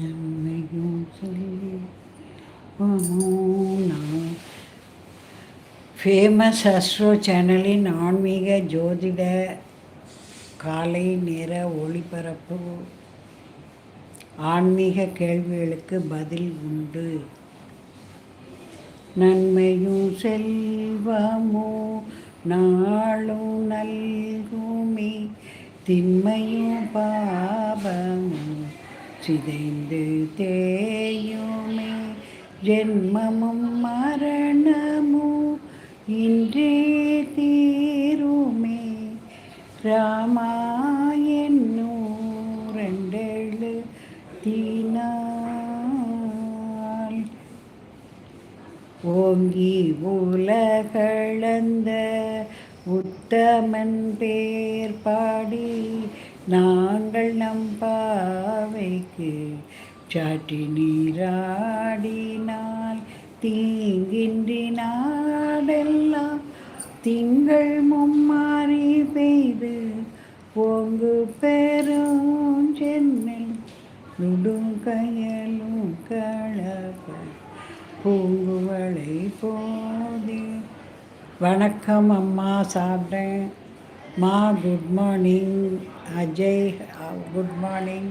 நன்மையும் செல்வமும் நான் ஃபேமஸ் அஸ்ட்ரோ சேனலின் ஆன்மீக ஜோதிட காலை நேர ஒளிபரப்பு. ஆன்மீக கேள்விகளுக்கு பதில் உண்டு. நன்மையும் செல்வமோ நாளும் நல்குமே திண்மையும் பாபமும் சிதைந்து தேயுமே ஜென்மமும் மரணமும் இன்றே தீருமே. ராமாயணோ ரெண்டெழு தீனால் ஓங்கி உலகளந்த உத்தமன் பேர் பாடி நாங்கள் நம் பாவைக்கு சாட்டி நீராடினால் தீங்கின்றி நாடெல்லாம் திங்கள் மும்மாறி பெய்து ஓங்கு பெரும் சென்னில் நுடுங்கயலும் கழக பூங்குவளை போதே. வணக்கம் அம்மா சாப்பிட்டேன். மா good morning Ajay good morning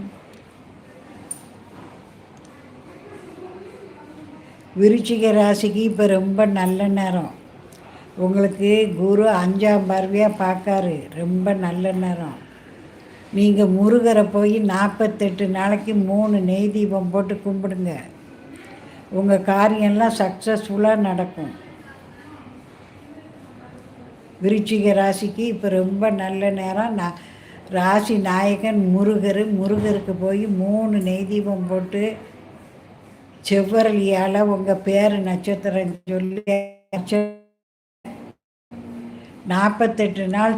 விருச்சிக ராசிக்கு இப்போ ரொம்ப நல்ல நேரம். உங்களுக்கு குரு அஞ்சாம் பார்வையாக பார்க்காரு. ரொம்ப நல்ல நேரம். நீங்கள் முருகரை போய் நாற்பத்தெட்டு நாளைக்கு மூணு நெய் தீபம் போட்டு கும்பிடுங்க. உங்கள் காரியம்லாம் சக்ஸஸ்ஃபுல்லாக நடக்கும். விருச்சிக ராசிக்கு இப்போ ரொம்ப நல்ல நேரம். நான் ராசி நாயகன் முருகர் முருகருக்கு போய் மூணு நெய் தீபம் போட்டு செவ்வரளியால் உங்கள் பேர் நட்சத்திரம் சொல்லி நாற்பத்தெட்டு நாள்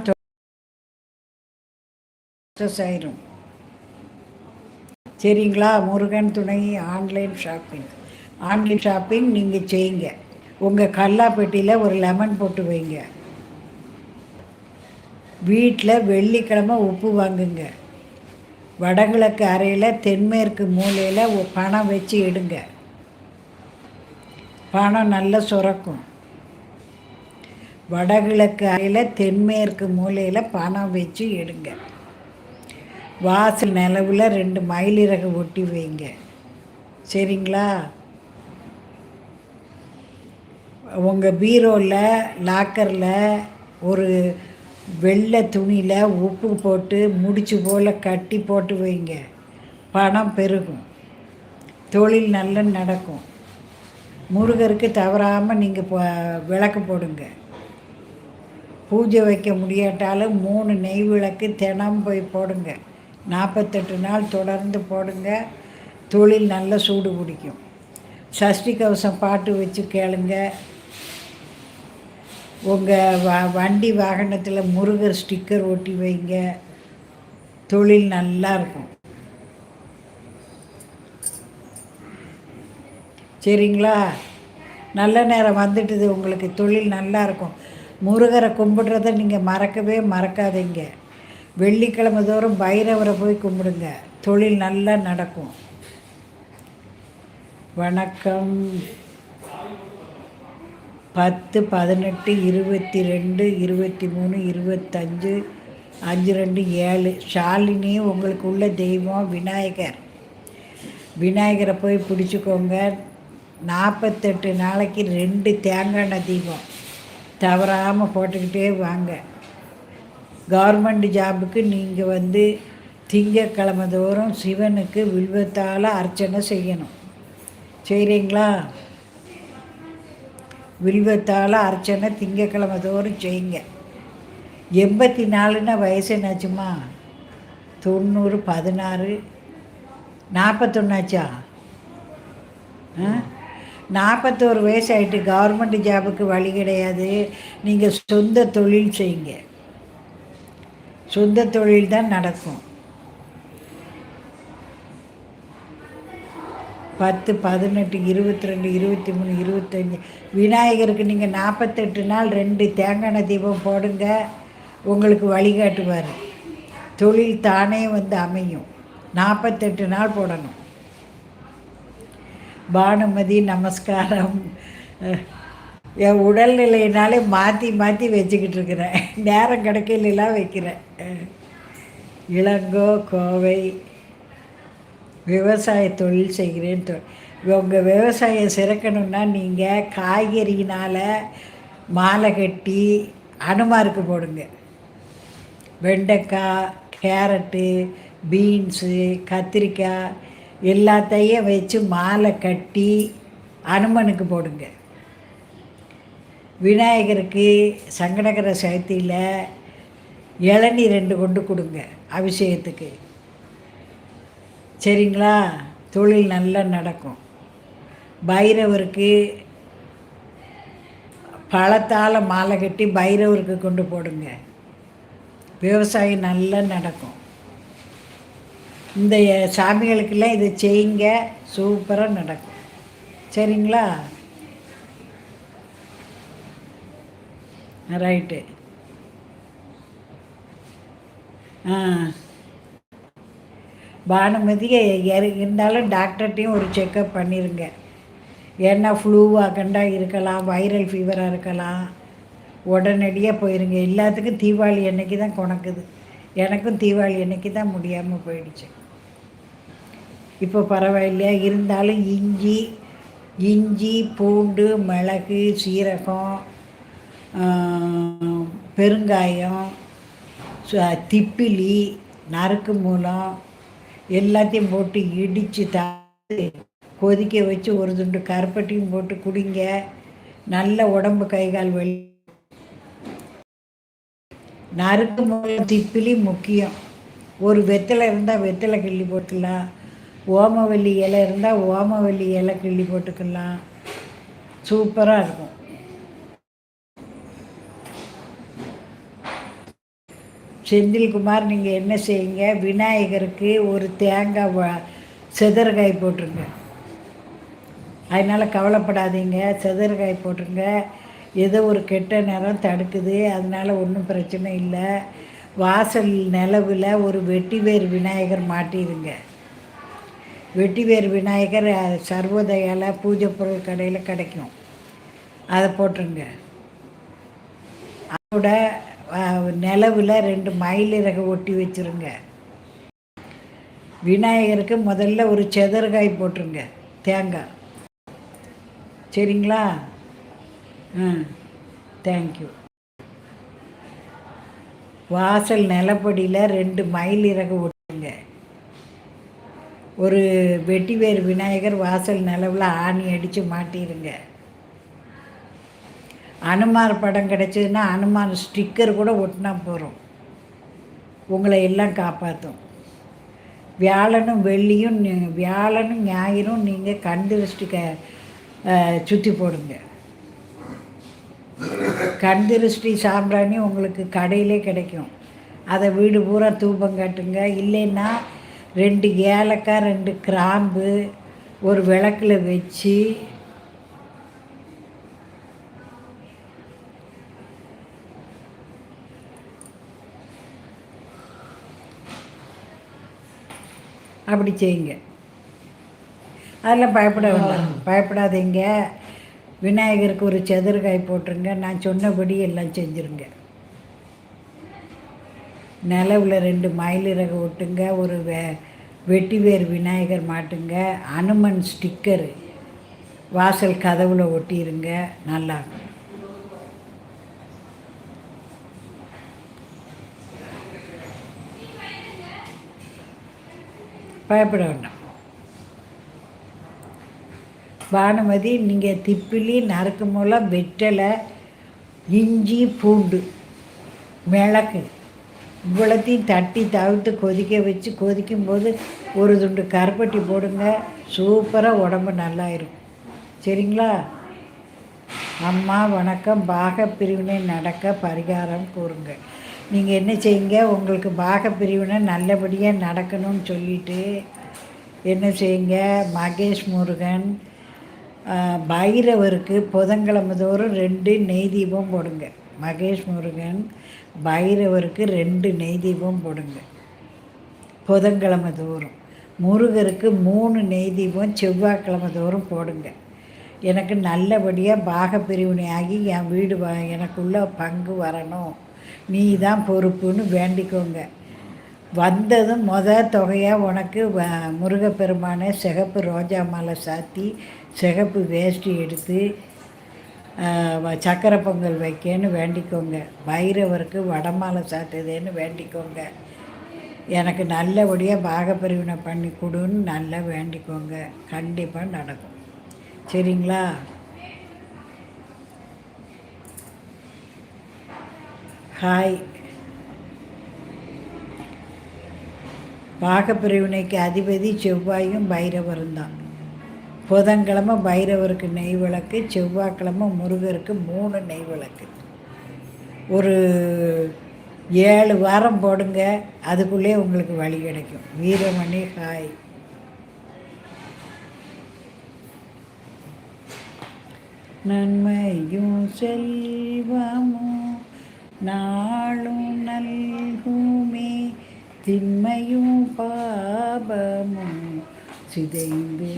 ஆயிரும் சரிங்களா? முருகன் துணை ஆன்லைன் ஷாப்பிங். ஆன்லைன் ஷாப்பிங் நீங்கள் செய்யுங்க. உங்கள் கல்லாப்பெட்டியில் ஒரு லெமன் போட்டு வைங்க. வீட்டில் வெள்ளிக்கிழமை உப்பு வாங்குங்க. வடகிழக்கு அறையில் தென்மேற்கு மூலையில் பணம் வச்சு எடுங்க பணம் நல்லா சுரக்கும். வடகிழக்கு அறையில் தென்மேற்கு மூலையில் பணம் வச்சு எடுங்க வாசல் நிலவில் ரெண்டு மயிலிறகு ஒட்டி வைங்க. சரிங்களா? உங்கள் பீரோவில் லாக்கரில் ஒரு வெள்ளை துணியில் உப்பு போட்டு முடிச்சு போல் கட்டி போட்டு வைங்க. பணம் பெருகும். தொழில் நல்ல நடக்கும். முருகருக்கு தவறாமல் நீங்கள் விளக்கு போடுங்க. பூஜை வைக்க முடியாட்டாலும் மூணு நெய் விளக்கு தினம் போய் போடுங்க. நாற்பத்தெட்டு நாள் தொடர்ந்து போடுங்க. தொழில் நல்ல சூடு பிடிக்கும். சஷ்டி கவசம் பாட்டு வச்சு கேளுங்கள் உங்கள் வ வண்டி வாகனத்தில் முருகர் ஸ்டிக்கர் ஒட்டி வைங்க. தொழில் நல்லா இருக்கும். சரிங்களா? நல்ல நேரம் வந்துட்டுது உங்களுக்கு. தொழில் நல்லா இருக்கும். முருகரை கும்பிடுறத நீங்கள் மறக்கவே மறக்காதீங்க. வெள்ளிக்கிழமை தோறும் பைரவரை போய் கும்பிடுங்க. தொழில் நல்லா நடக்கும். வணக்கம். பத்து பதினெட்டு இருபத்தி ரெண்டு இருபத்தி மூணு இருபத்தஞ்சு அஞ்சு ரெண்டு ஏழு. ஷாலினி உங்களுக்கு உள்ள தெய்வம் விநாயகர். விநாயகரை போய் பிடிச்சிக்கோங்க. நாற்பத்தெட்டு நாளைக்கு ரெண்டு தேங்காய் தீபம். தவறாமல் போட்டுக்கிட்டே வாங்க. கவர்மெண்ட் ஜாபுக்கு நீங்கள் வந்து திங்கக்கிழமை தோறும் சிவனுக்கு வில்வத்தால் அர்ச்சனை செய்யணும். செய்கிறீங்களா வில்வத்தால் அர்ச்சனை திங்கக்கிழமை தோறும் செய்யுங்க. எண்பத்தி நாலுன்னா வயசு என்னாச்சுமா? தொண்ணூறு பதினாறு நாற்பத்தொன்னாச்சா? நாற்பத்தோரு வயசு ஆகிட்டு கவர்மெண்ட் ஜாபுக்கு வழி கிடையாது. நீங்கள் சொந்த தொழில் செய்யுங்க. சொந்த தொழில் தான் நடக்கும். பத்து பதினெட்டு இருபத்தி ரெண்டு இருபத்தி மூணு இருபத்தஞ்சி விநாயகருக்கு நீங்கள் நாற்பத்தெட்டு நாள் ரெண்டு தேங்காய் தீபம் போடுங்க. உங்களுக்கு வழிகாட்டுவார். தொழில் தானே வந்து அமையும். நாற்பத்தெட்டு நாள் போடணும். பானுமதி நமஸ்காரம். என் உடல்நிலையினாலே மாற்றி மாற்றி வச்சுக்கிட்டு இருக்கிறேன். நேரம் கிடைக்கலாம் வைக்கிறேன். இளங்கோ கோவை. விவசாய தொழில் செய்கிறேன் உங்கள் விவசாயம் சிறக்கணும்னா நீங்கள் காய்கறியினால் மாலை கட்டி அனுமாருக்கு போடுங்க. வெண்டைக்காய் கேரட்டு பீன்ஸு கத்திரிக்காய் எல்லாத்தையும் வச்சு மாலை கட்டி அனுமனுக்கு போடுங்க. விநாயகருக்கு சங்கடகர சதுர்த்தியில் இளநீ ரெண்டு கொண்டு கொடுங்க அபிஷேகத்துக்கு. சரிங்களா? தொழில் நல்லா நடக்கும். பைரவருக்கு பழத்தால் மாலை கட்டி பைரவருக்கு கொண்டு போடுங்க. விவசாயம் நல்லா நடக்கும். இந்த சாமிகளுக்கெல்லாம் இதை செய்யுங்க. சூப்பராக நடக்கும். சரிங்களா? ரைட்டு. ஆ. பானுமதி இருந்தாலும் டாக்டர்கிட்டையும் ஒரு செக்கப் பண்ணிடுங்க ஏன்னா ஃப்ளூவாக கண்டா இருக்கலாம் வைரல் ஃபீவராக இருக்கலாம். உடனடியாக போயிருங்க. எல்லாத்துக்கும் தீபாவளி அன்னைக்கு தான் கொணக்குது. எனக்கும் தீபாவளி அன்னைக்கு தான் முடியாமல் போயிடுச்சு. இப்போ பரவாயில்லையா? இருந்தாலும் இஞ்சி இஞ்சி பூண்டு மிளகு சீரகம் பெருங்காயம் சு- திப்பிலி நறுக்கு மூலம் எல்லாத்தையும் போட்டு இடித்து தா கொதிக்க வச்சு ஒரு துண்டு கருப்பட்டியும் போட்டு குடிங்க. நல்ல உடம்பு கை கால் வெளி நறுக்கு மூலம் திப்பிலி முக்கியம். ஒரு வெத்தலை இருந்தால் வெத்தலை கிள்ளி போட்டுக்கலாம். ஓமவல்லி இலை இருந்தால் ஓமவல்லி இலை கிள்ளி போட்டுக்கலாம். சூப்பராக இருக்கும். செந்தில்குமார் நீங்கள் என்ன செய்யுங்க? விநாயகருக்கு ஒரு தேங்காய் வ- போட்டுருங்க. அதனால் கவலைப்படாதீங்க. செதறுகாய் போட்டுருங்க. ஏதோ ஒரு கெட்ட நேரம் தடுக்குது. அதனால ஒன்றும் பிரச்சனை இல்லை. வாசல் நிலவில் ஒரு வெட்டிவேர் விநாயகர் மாட்டிடுங்க வெட்டிவேர் விநாயகர் அஹ், சர்வோதயால பூஜை பொருள் கடையில் கிடைக்கும். அதை போட்டுருங்க. அதோட நிலவில் ரெண்டு மயிலிறகு ஒட்டி வச்சுருங்க. விநாயகருக்கு முதல்ல ஒரு செதறுகாய் போட்டுருங்க தேங்காய். சரிங்களா? ஆ தேங்க்யூ வாசல் நிலப்படியில் ரெண்டு மயில் இறகு ஒட்டுங்க. ஒரு வெட்டிவேர் விநாயகர் வாசல் நிலவில் ஆணி அடித்து மாட்டிடுங்க அனுமார் படம் கிடச்சதுன்னா அனுமான் ஸ்டிக்கர் கூட ஒட்டினா போகிறோம் உங்களை எல்லாம் காப்பாற்றும் வியாழனும் வெள்ளியும் வியாழனும் ஞாயிறும் நீங்கள் கண்டு திருஷ்டிக்க க சுற்றி போடுங்க. கண் திருஷ்டி சாம்பிராணி உங்களுக்கு கடையிலே கிடைக்கும். அதை வீடு பூரா தூபம் காட்டுங்க. இல்லைன்னா ரெண்டு ஏலக்காய் ரெண்டு கிராம்பு ஒரு விளக்கில் வச்சு அப்படி செய்யுங்க. அதெல்லாம் பயப்பட வேண்டாம். பயப்படாதீங்க. விநாயகருக்கு ஒரு செதறுகாய் போட்டுருங்க. நான் சொன்னபடி எல்லாம் செஞ்சுருங்க. நிலவில் ரெண்டு மயிலிறகு ஒட்டுங்க. ஒரு வெ வெட்டிவேர் விநாயகர் மாட்டுங்க. அனுமன் ஸ்டிக்கரு. வாசல் கதவுல ஒட்டிருங்க. நல்லா இருக்கும். பயப்பட வேண்டாம். பானுமதி நீங்கள் திப்பிலி நறுக்கு மூலம் வெட்டலை இஞ்சி பூண்டு மிளகு இவ்வளோத்தையும் தட்டி தவிர்த்து கொதிக்க வச்சு கொதிக்கும் போது ஒரு துண்டு கருப்பட்டி போடுங்க. சூப்பராக உடம்பு நல்லாயிரும். சரிங்களா? அம்மா வணக்கம். பாக பிரிவினை நடக்க பரிகாரம் கூறுங்கள். நீங்கள் என்ன செய்யுங்க? உங்களுக்கு பாக பிரிவினை நல்லபடியாக நடக்கணும்னு சொல்லிட்டு என்ன செய்யுங்க? மகேஷ் முருகன் பைரவருக்கு புதன்கிழமை தோறும் ரெண்டு நெய் தீபம் போடுங்க. மகேஷ் முருகன் பைரவருக்கு ரெண்டு நெய் தீபம் போடுங்க. புதன்கிழமை தோறும். முருகருக்கு மூணு நெய் தீபம் செவ்வாய்க்கிழமை தோறும் போடுங்க. எனக்கு நல்லபடியாக பாக பிரிவினை ஆகி என் வீடு வ எனக்குள்ள பங்கு வரணும். நீ தான் பொறுப்புன்னு வேண்டிக்கோங்க. வந்ததும் மொத தொகையாக உனக்கு வ முருகப்பெருமானை சிகப்பு ரோஜா மாலை சாத்தி சிகப்பு வேஷ்டி எடுத்து சக்கரை பொங்கல் வைக்கன்னு வேண்டிக்கோங்க. பைரவருக்கு வடமாலை சாத்துதேன்னு வேண்டிக்கோங்க. எனக்கு நல்லபடியாக பாகப்பிரிவினை பண்ணி கொடுன்னு நல்லா வேண்டிக்கோங்க. கண்டிப்பாக நடக்கும். சரிங்களா? ஹாய். பாகப்பிரிவினைக்கு அதிபதி செவ்வாயும் பைரவரும் தான். புதன்கிழமை பைரவருக்கு நெய் விளக்கு செவ்வாய்க்கிழமை முருகருக்கு மூணு நெய் விளக்கு. ஒரு ஏழு வாரம் போடுங்க அதுக்குள்ளே உங்களுக்கு வழி கிடைக்கும். வீரமணி ஹாய். நன்மையும் செல்வமும் நாளும் நல்குமே திண்மையும் பாபமும் சிதைந்து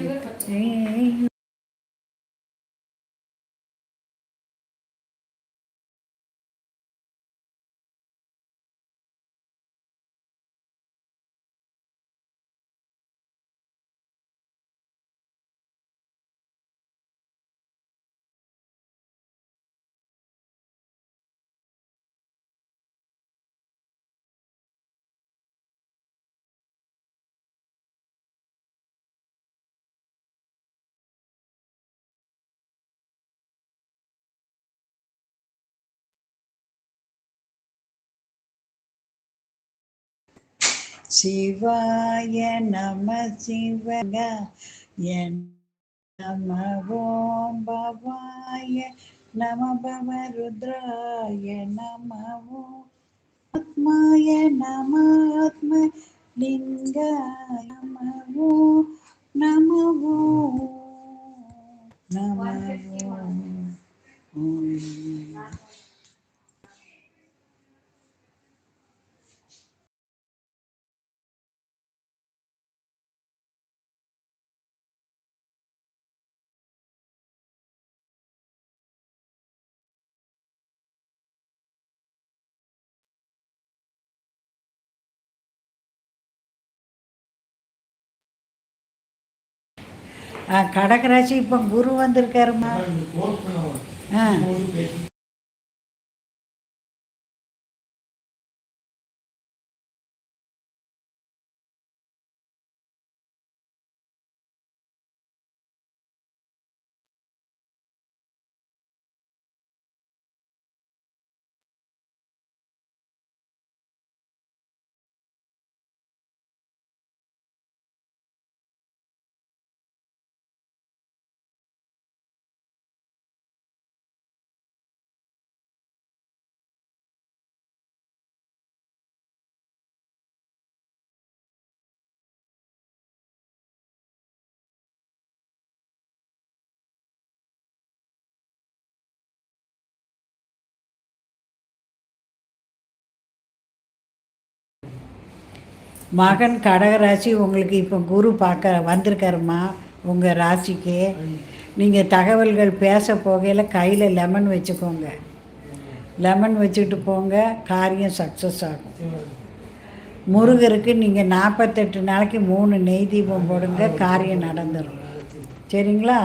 சிவாய நம சிவக என் நம ஓம் பவாய நம பவ ருத்ராய நம ஓம் ஆத்மாய நம ஆத்ம லிங்காய நம ஓம் நம ஓம் நம ஓம் கடகராசி இப்போ குரு வந்திருக்காருமா ஆ. மகன் கடகராசி உங்களுக்கு இப்போ குரு பார்க்க வந்திருக்காருமா உங்கள் ராசிக்கு. நீங்கள் தகவல்கள் பேச போகையில் கையில் லெமன் வச்சுக்கோங்க. லெமன் வச்சுக்கிட்டு போங்க காரியம் சக்ஸஸ் ஆகும். முருகருக்கு நீங்கள் நாற்பத்தெட்டு நாளைக்கு மூணு நெய் தீபம் போடுங்க காரியம் நடந்துடும் சரிங்களா?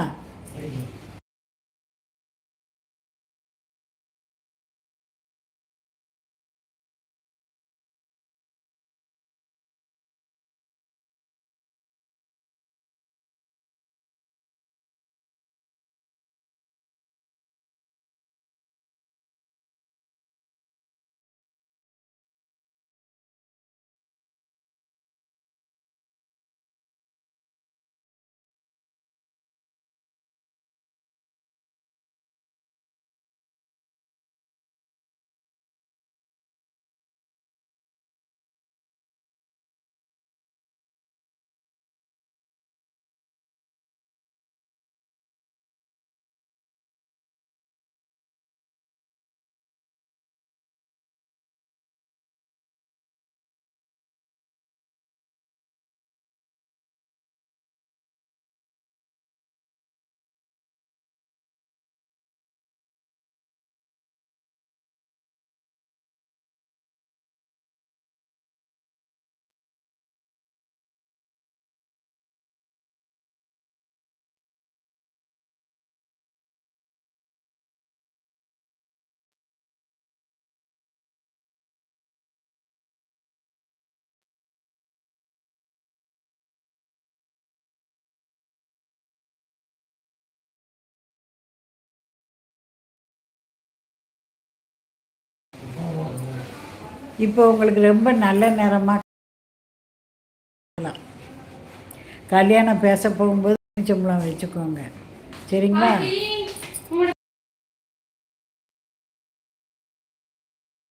இப்போ உங்களுக்கு ரொம்ப நல்ல நேரமாக கல்யாணம் பேச போகும்போது சம்பளம் வச்சுக்கோங்க. சரிங்களா?